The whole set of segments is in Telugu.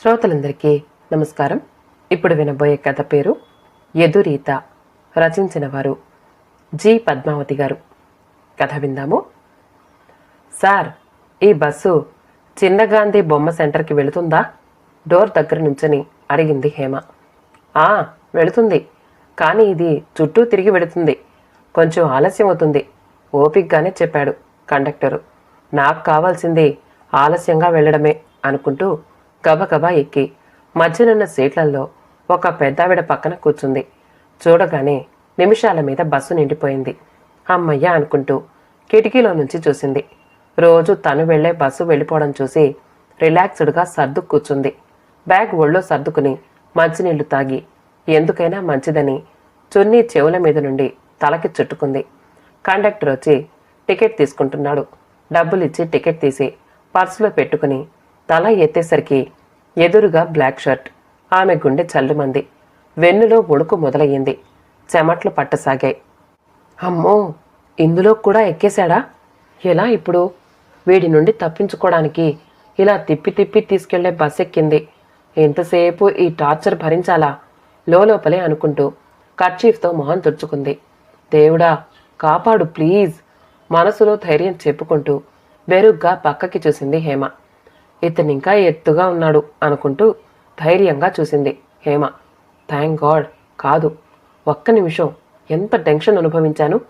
శ్రోతలందరికీ నమస్కారం. ఇప్పుడు వినబోయే కథ పేరు ఎదురీత రచించిన వారు జి. పద్మావతి గారు. కథ విందాము. సార్ ఈ బస్సు చిన్న గాంధీ బొమ్మ సెంటర్కి వెళుతుందా? డోర్ దగ్గర నుంచని అడిగింది హేమ. ఆ వెళుతుంది. కానీ ఇది చుట్టూ తిరిగి వెళుతుంది. కొంచెం ఆలస్యం అవుతుంది. ఓపిక్గానే చెప్పాడు కండక్టరు. నాకు కావాల్సింది ఆలస్యంగా వెళ్ళడమే అనుకుంటూ గబగబా ఎక్కి మధ్యనున్న సీట్లలో ఒక పెద్దావిడ పక్కన కూర్చుంది. చూడగానే నిమిషాల మీద బస్సు నిండిపోయింది. అమ్మయ్య అనుకుంటూ కిటికీలో నుంచి చూసింది. రోజు తను వెళ్ళే బస్సు వెళ్ళిపోవడం చూసి రిలాక్స్డ్గా సర్దు కూర్చుంది. బ్యాగ్ ఒళ్ళో సర్దుకుని మంచినీళ్ళు తాగి ఎందుకైనా మంచిదని చున్నీ చెవుల మీద నుండి తలకి చుట్టుకుంది. కండక్టర్ వచ్చి టికెట్ తీసుకుంటున్నాడు. డబ్బులిచ్చి టికెట్ తీసి పర్సులో పెట్టుకుని తల ఎత్తేసరికి ఎదురుగా బ్లాక్ షర్ట్. ఆమె గుండె చల్లుమంది. వెన్నులో ఉడుకు మొదలయ్యింది. చెమట్లు పట్టసాగాయి. అమ్మో! ఇందులో కూడా ఎక్కేశాడా? ఎలా ఇప్పుడు? వీడి నుండి తప్పించుకోవడానికి ఇలా తిప్పి తిప్పి తీసుకెళ్ళే బస్ ఎక్కింది. ఎంతసేపు ఈ టార్చర్ భరించాలా? లోపలే అనుకుంటూ కర్చీఫ్తో మొహం తుడుచుకుంది. దేవుడా కాపాడు ప్లీజ్! మనసులో ధైర్యం చెప్పుకుంటూ బెరుగ్గా పక్కకి చూసింది హేమ. ఇతనింకా ఎత్తుగా ఉన్నాడు అనుకుంటూ ధైర్యంగా చూసింది హేమ. థ్యాంక్ గాడ్ కాదు. ఒక్క నిమిషం. ఎంత టెన్షన్ అనుభవించాను?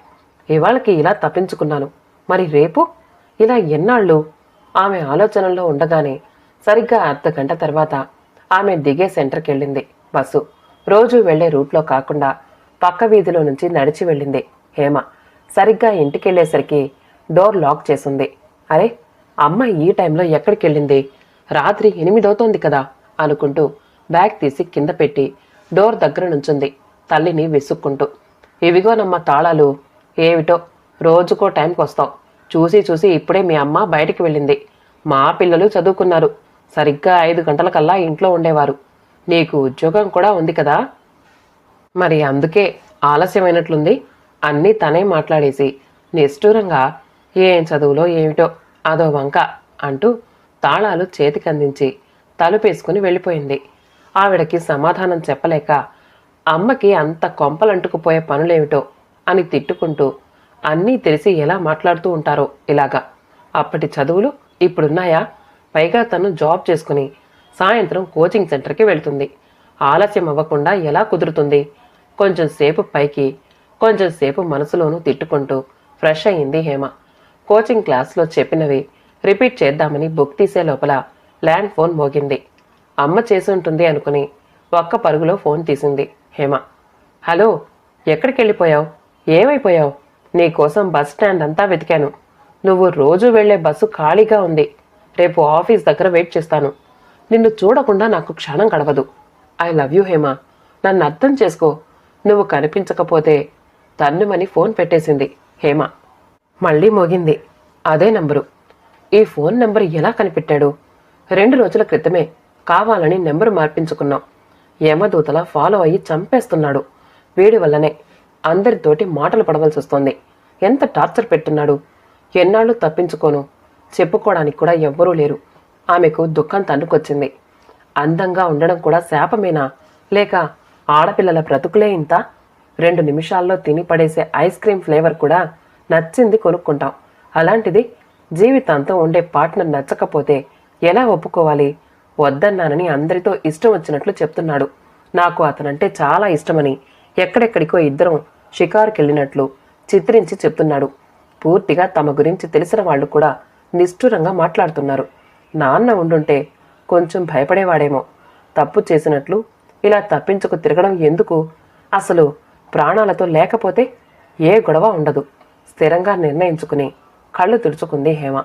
ఇవాళకి ఇలా తప్పించుకున్నాను. మరి రేపు? ఇలా ఎన్నాళ్ళు? ఆమె ఆలోచనల్లో ఉండగానే సరిగ్గా అర్ధగంట తర్వాత ఆమె దిగే సెంటర్కి వెళ్ళింది బస్సు. రోజు వెళ్ళే రూట్లో కాకుండా పక్క వీధిలో నుంచి నడిచి వెళ్ళింది హేమ. సరిగ్గా ఇంటికెళ్ళేసరికి డోర్ లాక్ చేసింది. అరే అమ్మ ఈ టైంలో ఎక్కడికి వెళ్ళింది రాత్రి ఎనిమిదవుతోంది కదా అనుకుంటూ బ్యాగ్ తీసి కింద పెట్టి డోర్ దగ్గర నుంచుంది తల్లిని విసుక్కుంటూ. ఇవిగోనమ్మ తాళాలు. ఏమిటో? రోజుకో టైంకి వస్తాం. చూసి చూసి ఇప్పుడే మీ అమ్మ బయటికి వెళ్ళింది. మా పిల్లలు చదువుకున్నారు. సరిగ్గా ఐదు గంటలకల్లా ఇంట్లో ఉండేవారు. నీకు ఉద్యోగం కూడా ఉంది కదా? మరి అందుకే ఆలస్యమైనట్లుంది. అన్నీ తనే మాట్లాడేసి నిష్ఠూరంగా ఏం చదువులో ఏమిటో అదో వంక అంటూ తాళాలు చేతికందించి తలుపేసుకుని వెళ్ళిపోయింది. ఆవిడకి సమాధానం చెప్పలేక అమ్మకి అంత కొంపలంటుకుపోయే పనులేమిటో? అని తిట్టుకుంటూ అన్నీ తెలిసి ఎలా మాట్లాడుతూ ఉంటారో ఇలాగా? అప్పటి చదువులు ఇప్పుడున్నాయా? పైగా తను జాబ్ చేసుకుని సాయంత్రం కోచింగ్ సెంటర్కి వెళ్తుంది. ఆలస్యం అవ్వకుండా ఎలా కుదురుతుంది? కొంచెం సేపు పైకి కొంచెం సేపు మనసులోనూ తిట్టుకుంటూ ఫ్రెష్ అయ్యింది హేమ. కోచింగ్ క్లాస్లో చెప్పినవి. రిపీట్ చేద్దామని బుక్ తీసే లోపల ల్యాండ్ ఫోన్ మోగింది. అమ్మ చేసి ఉంటుంది అనుకుని ఒక్క పరుగులో ఫోన్ తీసింది హేమ. హలో ఎక్కడికి వెళ్ళిపోయావు ఏమైపోయావు? నీకోసం బస్ స్టాండ్ అంతా వెతికాను. నువ్వు రోజు వెళ్ళే బస్సు ఖాళీగా ఉంది. రేపు ఆఫీస్ దగ్గర వెయిట్ చేస్తాను. నిన్ను చూడకుండా నాకు క్షణం గడవదు. I love you Hema. నన్ను అర్థం చేసుకో. నువ్వు కనిపించకపోతే తన్నుమని ఫోన్ పెట్టేసింది హేమ. మళ్ళీ మోగింది. అదే నంబరు. ఈ ఫోన్ నెంబర్ ఎలా కనిపెట్టాడు? రెండు రోజుల క్రితమే కావాలని నెంబరు మార్పించుకున్నాం. యమదూతల ఫాలో అయ్యి చంపేస్తున్నాడు. వీడి వల్లనే అందరితోటి మాటలు పడవలసి వస్తోంది. ఎంత టార్చర్ పెట్టున్నాడు? ఎన్నాళ్ళు తప్పించుకోను? చెప్పుకోవడానికి కూడా ఎవ్వరూ లేరు. ఆమెకు దుఃఖం తన్నుకొచ్చింది. అందంగా ఉండడం కూడా శాపమేనా? లేక ఆడపిల్లల బ్రతుకులే ఇంత? రెండు నిమిషాల్లో తిని పడేసే ఐస్ క్రీమ్ ఫ్లేవర్ కూడా నచ్చింది కొనుక్కుంటాం. అలాంటిది జీవితాంతం ఉండే పార్ట్నర్ నచ్చకపోతే ఎలా ఒప్పుకోవాలి? వద్దన్నానని అందరితో ఇష్టం వచ్చినట్లు చెప్తున్నాడు. నాకు అతనంటే చాలా ఇష్టమని ఎక్కడెక్కడికో ఇద్దరం షికారుకెళ్ళినట్లు చిత్రించి చెప్తున్నాడు. పూర్తిగా తమ గురించి తెలిసిన వాళ్ళు కూడా నిష్ఠురంగా మాట్లాడుతున్నారు. నాన్న ఉండుంటే కొంచెం భయపడేవాడేమో. తప్పు చేసినట్లు ఇలా తప్పించుకు తిరగడం ఎందుకు? అసలు ప్రాణాలతో లేకపోతే ఏ గొడవ ఉండదు. స్థిరంగా నిర్ణయించుకుని కళ్ళు తుడుచుకుంది హేమ.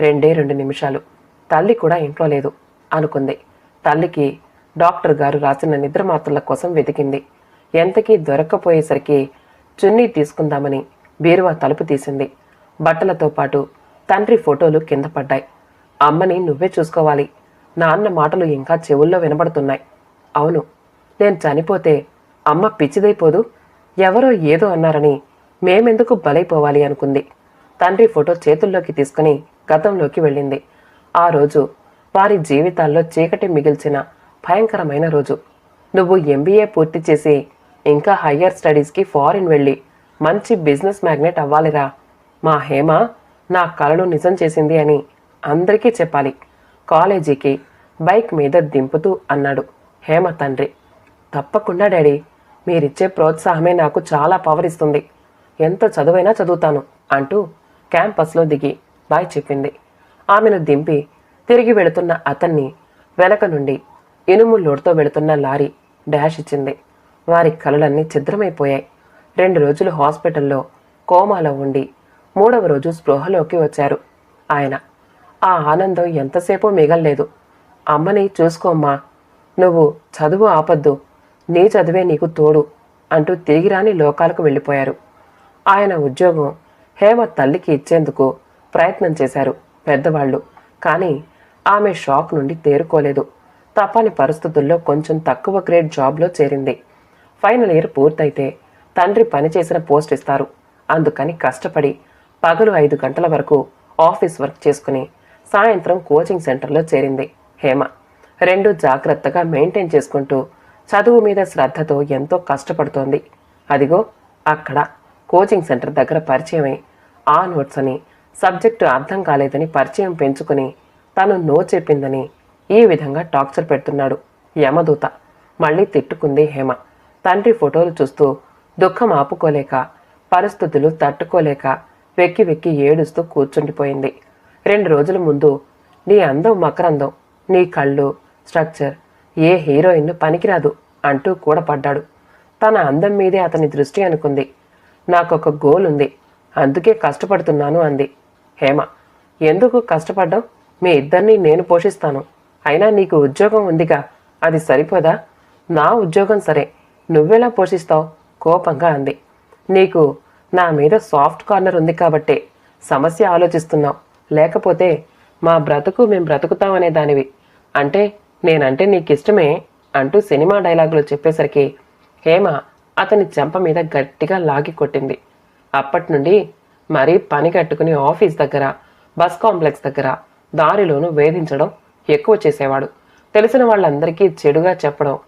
రెండే రెండు నిమిషాలు. తల్లి కూడా ఇంట్లో లేదు అనుకుంది. తల్లికి డాక్టర్ గారు రాసిన నిద్ర మాత్రల కోసం వెతికింది. ఎంతకీ దొరక్కపోయేసరికి చున్నీ తీసుకుందామని బీరువా తలుపు తీసింది. బట్టలతో పాటు తండ్రి ఫోటోలు కింద పడ్డాయి. అమ్మని నువ్వే చూసుకోవాలి. నాన్న మాటలు ఇంకా చెవుల్లో వినబడుతున్నాయి. అవును. నేను చనిపోతే అమ్మ పిచ్చిదైపోదు. ఎవరో ఏదో అన్నారని మేమెందుకు బలైపోవాలి అనుకుంది. తండ్రి ఫోటో చేతుల్లోకి తీసుకుని గతంలోకి వెళ్ళింది. ఆ రోజు వారి జీవితాల్లో చీకటి మిగిల్చిన భయంకరమైన రోజు. నువ్వు ఎంబీఏ పూర్తి చేసి ఇంకా హయ్యర్ స్టడీస్కి ఫారిన్ వెళ్ళి మంచి బిజినెస్ మ్యాగ్నెట్ అవ్వాలిరా. మా హేమ నా కలలు నిజం చేసింది అని అందరికీ చెప్పాలి. కాలేజీకి బైక్ మీద దింపుతూ అన్నాడు హేమ తండ్రి. తప్పకుండా డాడీ మీరిచ్చే ప్రోత్సాహమే నాకు చాలా పవర్ ఇస్తుంది. ఎంత చదువైనా చదువుతాను అంటూ క్యాంపస్లో దిగి బాయ్ చెప్పింది. ఆమెను దింపి తిరిగి వెళుతున్న అతన్ని వెనక నుండి ఇనుము లోడ్తో వెళుతున్న లారీ డాష్ ఇచ్చింది. వారి కలలన్నీ ఛిద్రమైపోయాయి. రెండు రోజులు హాస్పిటల్లో కోమాలో ఉండి మూడవ రోజు స్పృహలోకి వచ్చారు ఆయన. ఆ ఆనందం ఎంతసేపో మిగల్లేదు. అమ్మని చూసుకోమ్మా నువ్వు చదువు ఆపద్దు నీ చదివే నీకు తోడు అంటూ తిరిగిరాని లోకాలకు వెళ్ళిపోయారు. ఆయన ఉద్యోగం హేమ తల్లికి ఇచ్చేందుకు ప్రయత్నం చేశారు పెద్దవాళ్ళు. కానీ ఆమె షాక్ నుండి తేరుకోలేదు. తప్పని పరిస్థితుల్లో కొంచెం తక్కువ గ్రేడ్ జాబ్లో చేరింది. ఫైనల్ ఇయర్ పూర్తయితే తండ్రి పనిచేసిన పోస్ట్ ఇస్తారు. అందుకని కష్టపడి పగలు ఐదు గంటల వరకు ఆఫీస్ వర్క్ చేసుకుని సాయంత్రం కోచింగ్ సెంటర్లో చేరింది హేమ. రెండు జాగ్రత్తగా మెయింటైన్ చేసుకుంటూ చదువు మీద శ్రద్ధతో ఎంతో కష్టపడుతోంది. అదిగో అక్కడ కోచింగ్ సెంటర్ దగ్గర పరిచయమై. ఆ నోట్స్ అని సబ్జెక్టు అర్థం కాలేదని పరిచయం పెంచుకుని తను నో చెప్పిందని ఈ విధంగా టార్చర్ పెడుతున్నాడు యమదూత. మళ్ళీ తిట్టుకుంది హేమ. తండ్రి ఫోటోలు చూస్తూ దుఃఖం ఆపుకోలేక పరిస్థితులు తట్టుకోలేక వెక్కి వెక్కి ఏడుస్తూ కూర్చుండిపోయింది. రెండు రోజుల ముందు నీ అందం మకరందం నీ కళ్ళు స్ట్రక్చర్ ఏ హీరోయిన్ పనికిరాదు అంటూ కూడా పడ్డాడు తన అందం మీదే అతని దృష్టి అనుకుంది. నాకొక గోల్ ఉంది. అందుకే కష్టపడుతున్నాను అంది. హేమ ఎందుకు కష్టపడ్డావు? మీ ఇద్దరిని నేను పోషిస్తాను. అయినా నీకు ఉద్యోగం ఉందిగా. అది సరిపోదా? నా ఉద్యోగం సరే. నువ్వెలా పోషిస్తావు? కోపంగా అంది. నీకు నా మీద సాఫ్ట్ కార్నర్ ఉంది కాబట్టే సమస్య ఆలోచిస్తున్నావు. లేకపోతే మా బ్రతుకు మేం బ్రతుకుతామనే దానివి. అంటే నేనంటే నీకిష్టమే అంటూ సినిమా డైలాగులు చెప్పేసరికి హేమ అతని చెంప మీద గట్టిగా లాగి కొట్టింది. అప్పటి నుండి మరీ పని కట్టుకుని ఆఫీస్ దగ్గర బస్ కాంప్లెక్స్ దగ్గర దారిలోనూ వేధించడం ఎక్కువ చేసేవాడు. తెలిసిన వాళ్ళందరికీ చెడుగా చెప్పడం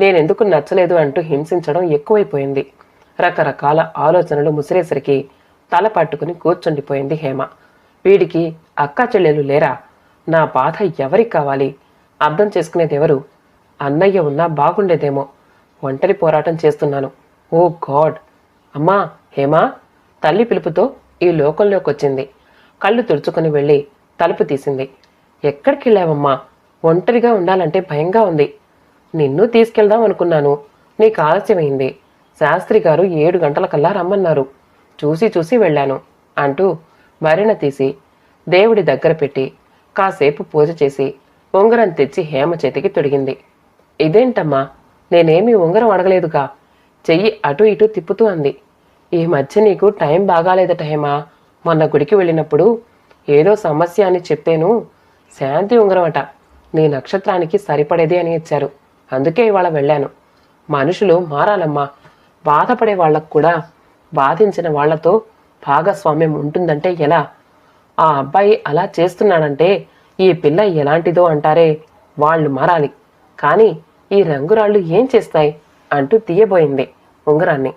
నేనెందుకు నచ్చలేదు అంటూ హింసించడం ఎక్కువైపోయింది. రకరకాల ఆలోచనలు ముసిరేసరికి తల పట్టుకుని కూర్చుండిపోయింది హేమ. వీడికి అక్కా చెల్లెలు లేరా? నా బాధ ఎవరికి కావాలి? అర్థం చేసుకునేది ఎవరు? అన్నయ్య ఉన్నా బాగుండేదేమో. ఒంటరి పోరాటం చేస్తున్నాను. Oh god. అమ్మా హేమా తల్లి పిలుపుతో ఈ లోకంలోకి వచ్చింది కళ్ళు తుడుచుకుని వెళ్ళి తలుపు తీసింది. ఎక్కడికి వెళ్ళావమ్మా ఒంటరిగా ఉండాలంటే భయంగా ఉంది. నిన్ను తీసుకెళ్దాం అనుకున్నాను. నీకు ఆలస్యమైంది. శాస్త్రి గారు ఏడు గంటలకల్లా రమ్మన్నారు. చూసి చూసి వెళ్ళాను అంటూ మరిన తీసి దేవుడి దగ్గర పెట్టి కాసేపు పూజ చేసి ఉంగరం తెచ్చి హేమ చేతికి తొడిగింది. ఇదేంటమ్మా? నేనేమీ ఉంగరం అడగలేదుగా. చెయ్యి అటు ఇటు తిప్పుతూ అంది. ఈ మధ్య నీకు టైం బాగాలేదట హేమా. మొన్న గుడికి వెళ్ళినప్పుడు ఏదో సమస్య అని చెప్పాను. శాంతి ఉంగరమట. నీ నక్షత్రానికి సరిపడేది అని ఇచ్చారు. అందుకే ఇవాళ వెళ్ళాను. మనుషులు మారాలమ్మా. బాధపడే వాళ్ళకు కూడా బాధించిన వాళ్ళతో భాగస్వామ్యం ఉంటుందంటే ఎలా? ఆ అబ్బాయి అలా చేస్తున్నాడంటే ఈ పిల్ల ఎలాంటిదో అంటారే. వాళ్ళు మారాలి. కానీ ఈ రంగురాళ్ళు ఏం చేస్తాయి? అంటూ తీయబోయింది. ఉంగరాన్ని.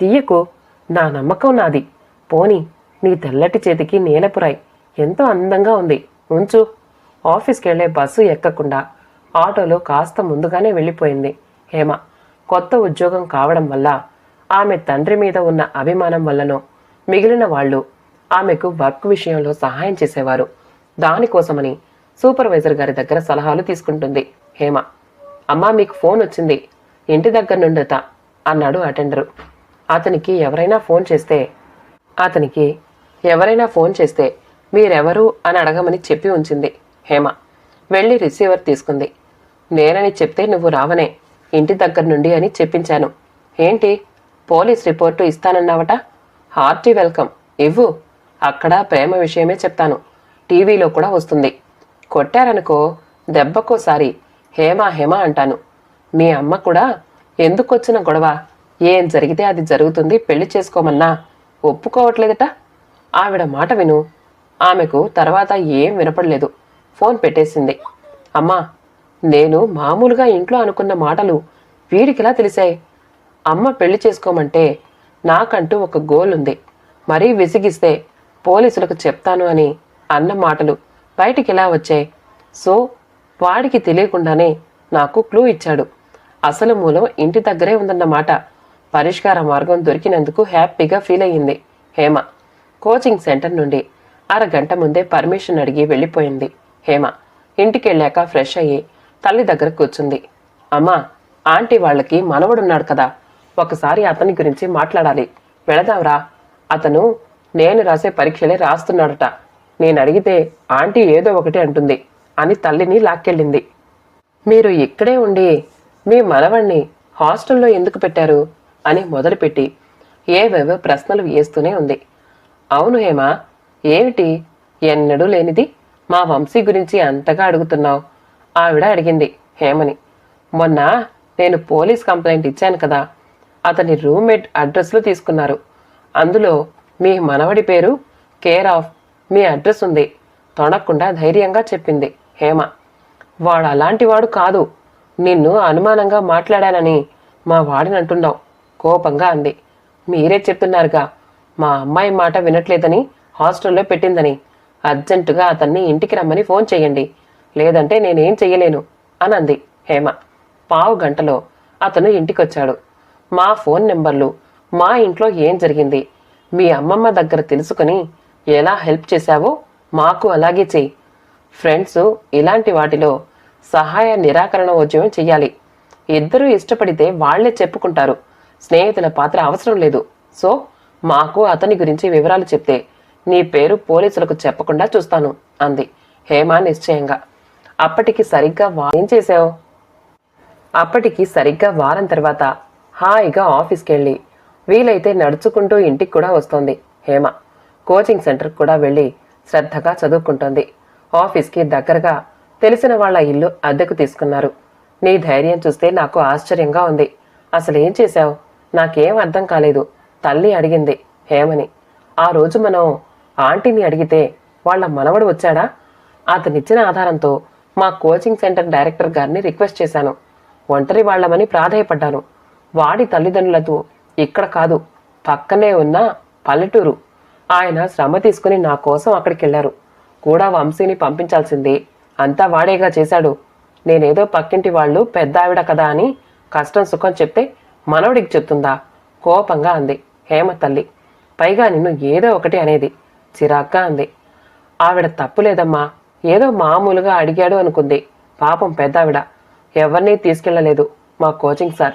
తీయకు నా నమ్మకం నాది. పోని నీ తెల్లటి చేతికి నీలపురాయి ఎంతో అందంగా ఉంది. ఉంచు. ఆఫీస్కి వెళ్ళే బస్సు ఎక్కకుండా ఆటోలో కాస్త ముందుగానే వెళ్ళిపోయింది హేమ. కొత్త ఉద్యోగం కావడం వల్ల ఆమె తండ్రి మీద ఉన్న అభిమానం వల్లనో మిగిలిన వాళ్ళు ఆమెకు వర్క్ విషయంలో సహాయం చేసేవారు. దానికోసమని సూపర్వైజర్ గారి దగ్గర సలహాలు తీసుకుంటుంది హేమ. అమ్మా మీకు ఫోన్ వచ్చింది. ఇంటి దగ్గర నుండట అన్నాడు అటెండరు. అతనికి ఎవరైనా ఫోన్ చేస్తే అతనికి ఎవరైనా ఫోన్ చేస్తే మీరెవరు అని అడగమని చెప్పి ఉంచింది హేమ. వెళ్ళి రిసీవర్ తీసుకుంది. నేనని చెప్తే నువ్వు రావనే ఇంటి దగ్గర నుండి అని చెప్పించాను. ఏంటి? Police report ఇస్తానన్నావట? Hearty welcome. ఇవ్వు. అక్కడ ప్రేమ విషయమే చెప్తాను. టీవీలో కూడా వస్తుంది. కొట్టారనుకో దెబ్బకోసారి హేమ హేమ అంటాను. మీ అమ్మ కూడా ఎందుకొచ్చిన గొడవ? ఏం జరిగితే అది జరుగుతుంది పెళ్ళి చేసుకోమన్నా? ఒప్పుకోవట్లేదట? ఆవిడ మాట విను. ఆమెకు తర్వాత ఏం వినపడలేదు. ఫోన్ పెట్టేసింది. అమ్మా నేను మామూలుగా ఇంట్లో అనుకున్న మాటలు వీడికిలా తెలిసాయి. అమ్మ పెళ్ళి చేసుకోమంటే నాకంటూ ఒక గోల్ ఉంది మరీ విసిగిస్తే పోలీసులకు చెప్తాను అని అన్న మాటలు బయటికిలా వచ్చాయి? సో వాడికి తెలియకుండానే నాకు క్లూ ఇచ్చాడు. అసలు మూలం ఇంటి దగ్గరే ఉందన్నమాట. పరిష్కార మార్గం దొరికినందుకు హ్యాపీగా ఫీల్ అయ్యింది హేమ. కోచింగ్ సెంటర్ నుండి అరగంట ముందే పర్మిషన్ అడిగి వెళ్ళిపోయింది హేమ. ఇంటికెళ్ళాక ఫ్రెష్ అయ్యి తల్లి దగ్గర కూర్చుంది. అమ్మా ఆంటీ వాళ్ళకి మనవడున్నాడు కదా. ఒకసారి అతని గురించి మాట్లాడాలి. వెళదాంరా. అతను నేను రాసే పరీక్షలే రాస్తున్నాడట. నేను అడిగితే ఆంటీ ఏదో ఒకటి అంటుంది అని తల్లిని లాక్కెళ్ళింది. మీరు ఇక్కడే ఉండి మీ మనవణ్ణి హాస్టల్లో ఎందుకు పెట్టారు? అని మొదలుపెట్టి ఏవేవో ప్రశ్నలు వేస్తూనే ఉంది. అవును హేమా ఏమిటి? ఎన్నడూ లేనిది మా వంశీ గురించి అంతగా అడుగుతున్నావు ఆవిడ అడిగింది హేమని. మొన్న నేను పోలీస్ కంప్లైంట్ ఇచ్చాను కదా అతని రూమ్మేట్ అడ్రస్లు తీసుకున్నారు. అందులో మీ మనవడి పేరు కేర్ ఆఫ్ మీ అడ్రస్ ఉంది తొణకుండా ధైర్యంగా చెప్పింది హేమ. వాడు అలాంటి వాడు కాదు నిన్ను అనుమానంగా మాట్లాడానని మా వాడిని అంటున్నావు కోపంగా అంది. మీరే చెప్తున్నారుగా మా అమ్మాయి మాట వినట్లేదని హాస్టల్లో పెట్టిందని. అర్జెంటుగా అతన్ని ఇంటికి రమ్మని ఫోన్ చేయండి. లేదంటే నేనేం చెయ్యలేను అని అంది హేమ. పావు గంటలో అతను ఇంటికొచ్చాడు. మా ఫోన్ నెంబర్లు మా ఇంట్లో ఏం జరిగింది మీ అమ్మమ్మ దగ్గర తెలుసుకుని ఎలా హెల్ప్ చేశావో మాకు అలాగే చెయ్యి. ఫ్రెండ్స్ ఇలాంటి వాటిలో సహాయ నిరాకరణ ఉద్యమం చెయ్యాలి. ఇద్దరూ ఇష్టపడితే వాళ్ళే చెప్పుకుంటారు. స్నేహితుల పాత్ర అవసరం లేదు. సో మాకు అతని గురించి వివరాలు చెప్తే నీ పేరు పోలీసులకు చెప్పకుండా చూస్తాను అంది హేమ నిశ్చయంగా. అప్పటికి సరిగ్గా ఏం చేశావు? అప్పటికి సరిగ్గా వారం తర్వాత హాయిగా ఆఫీస్కి వెళ్ళి వీలైతే నడుచుకుంటూ ఇంటికి కూడా వస్తోంది హేమ. కోచింగ్ సెంటర్కి కూడా వెళ్ళి శ్రద్ధగా చదువుకుంటోంది. ఆఫీస్కి దగ్గరగా తెలిసిన వాళ్ళ ఇల్లు అద్దెకు తీసుకున్నారు. నీ ధైర్యం చూస్తే నాకు ఆశ్చర్యంగా ఉంది. అసలేం చేశావు? నాకేం అర్థం కాలేదు. తల్లి అడిగింది హేమని. ఆ రోజు మనం ఆంటీని అడిగితే వాళ్ళ మనవడు వచ్చాడా? అతనిచ్చిన ఆధారంతో మా కోచింగ్ సెంటర్ డైరెక్టర్ గారిని రిక్వెస్ట్ చేశాను. ఒంటరి వాళ్ళమని ప్రాధాయపడ్డాను. వాడి తల్లిదండ్రులతో ఇక్కడ కాదు పక్కనే ఉన్న పల్లెటూరు. ఆయన శ్రమ తీసుకుని నా కోసం అక్కడికి వెళ్ళారు కూడా వంశీని పంపించాల్సింది అంతా వాడేగా చేశాడు. నేనేదో పక్కింటి వాళ్ళు పెద్ద ఆవిడ కదా అని కష్టం సుఖం చెప్తే మనవడికి చెప్తుందా? కోపంగా అంది హేమ తల్లి పైగా నిన్ను ఏదో ఒకటి అనేది చిరాగ్గా అంది. ఆవిడ తప్పులేదమ్మా. ఏదో మామూలుగా అడిగాడు అనుకుంది. పాపం పెద్దావిడ. ఎవరినీ తీసుకెళ్ళలేదు మా కోచింగ్ సార్.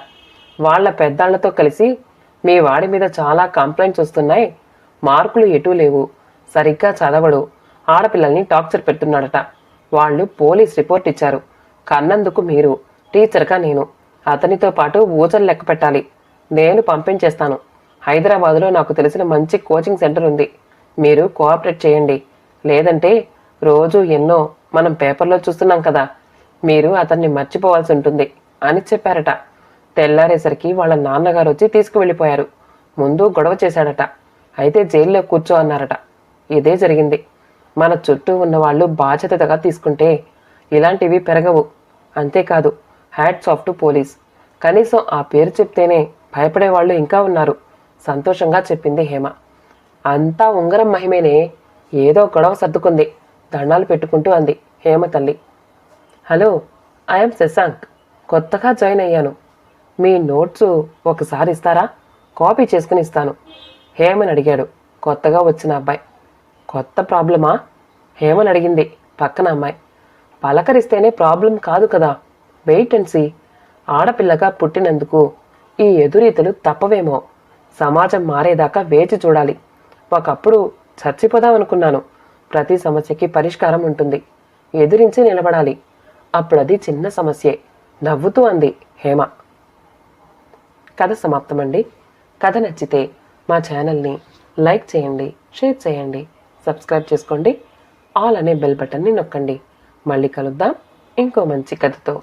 వాళ్ళ పెద్దాళ్ళతో కలిసి మీ వాడి మీద చాలా కంప్లైంట్స్ వస్తున్నాయి. మార్కులు ఎటూ లేవు. సరిగ్గా చదవడు. ఆడపిల్లల్ని టార్చర్ పెడుతున్నాడట. వాళ్ళు పోలీస్ రిపోర్ట్ ఇచ్చారు. కన్నందుకు మీరు టీచర్గా నేను. అతనితో పాటు ఊచలు లెక్క పెట్టాలి. నేను పంపించేస్తాను. హైదరాబాదులో నాకు తెలిసిన మంచి కోచింగ్ సెంటర్ ఉంది. మీరు కోఆపరేట్ చేయండి. లేదంటే రోజు ఎన్నో మనం పేపర్లో చూస్తున్నాం కదా మీరు అతన్ని మర్చిపోవాల్సి ఉంటుంది అని చెప్పారట. తెల్లారేసరికి వాళ్ళ నాన్నగారు వచ్చి తీసుకువెళ్ళిపోయారు. ముందు గొడవ చేశాడట. అయితే జైల్లో కూర్చో అన్నారట. ఇదే జరిగింది. మన చుట్టూ ఉన్న వాళ్ళు బాధ్యతగా తీసుకుంటే ఇలాంటివి పెరగవు. అంతేకాదు హ్యాట్స్ ఆఫ్ టు పోలీస్. కనీసం ఆ పేరు చెప్తేనే భయపడే వాళ్ళు ఇంకా ఉన్నారు సంతోషంగా చెప్పింది హేమ. అంతా ఉంగరం మహిమేనే ఏదో గొడవ సర్దుకుంది దండాలు పెట్టుకుంటూ అంది హేమ తల్లి. Hello I'm Shashank. కొత్తగా జాయిన్ అయ్యాను. మీ నోట్స్ ఒకసారి ఇస్తారా? కాపీ చేసుకుని ఇస్తాను. హేమని అడిగాడు కొత్తగా వచ్చిన అబ్బాయి. కొత్త ప్రాబ్లమా? హేమని అడిగింది పక్కన అమ్మాయి. పలకరిస్తేనే ప్రాబ్లం కాదు కదా. Wait and see. ఆడపిల్లగా పుట్టినందుకు ఈ ఎదురీతలు తప్పవేమో. సమాజం మారేదాకా వేచి చూడాలి. ఒకప్పుడు చచ్చిపోదాం అనుకున్నాను. ప్రతి సమస్యకి పరిష్కారం ఉంటుంది. ఎదిరించి నిలబడాలి. అప్పుడు అది చిన్న సమస్యే. నవ్వుతూ అంది హేమ. కథ సమాప్తమండి. కథ నచ్చితే మా ఛానల్ని లైక్ చేయండి షేర్ చేయండి. సబ్స్క్రైబ్ చేసుకోండి. ఆల్ అనే బెల్ బటన్ని నొక్కండి. మళ్ళీ కలుద్దాం. ఇంకో మంచి కథతో.